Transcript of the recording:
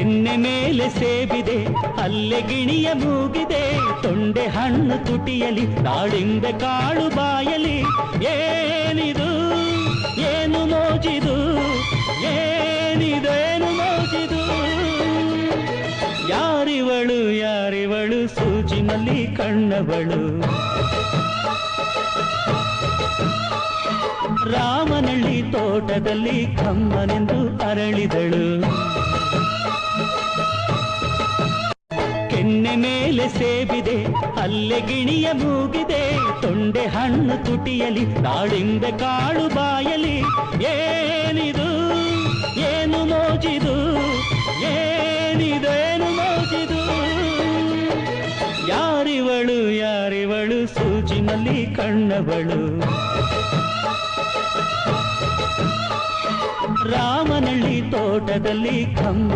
ಕೆನ್ನೆ ಮೇಲೆ ಸೇಬಿದೆ, ಅಲ್ಲೆ ಗಿಣಿಯ ಮೂಗಿದೆ. ತೊಂಡೆ ಹಣ್ಣು ತುಟಿಯಲಿ ದಾಳಿಂಬೆ ಕಾಳು ಬಾಯಲಿ. ಏನಿದು, ಏನು ಮೋಜಿದು ಏನಿದೇನು ಏನು ಮೋಜಿದು. ಯಾರಿವಳು ಯಾರಿವಳು, ಸೂಜಿನಲ್ಲಿ ಕಣ್ಣವಳು. ರಾಮನಳ್ಳಿ ತೋಟದಲ್ಲಿ ಕಮ್ಮನೆಂದು ಅರಳಿದಳು. ಕೆನ್ನೆ ಮೇಲೆ ಸೇಬಿದೆ, ಅಲ್ಲೆ ಗಿಣಿಯ ಮೂಗಿದೆ. ತೊಂಡೆ ಹಣ್ಣು ತುಟಿಯಲಿ ದಾಳಿಂಬೆ ಕಾಳು ಬಾಯಲಿ. ಏನಿದು, ಏನು ಮೋಜಿದು ಏನಿದೇನು ಏನು ಮೋಜಿದು. ಯಾರಿವಳು ಯಾರಿವಳು ಸೂಜಿನಲ್ಲಿ ಕಣ್ಣವಳು. ರಾಮನಳ್ಳಿ ತೋಟದಲ್ಲಿ ಕಮ್ಮ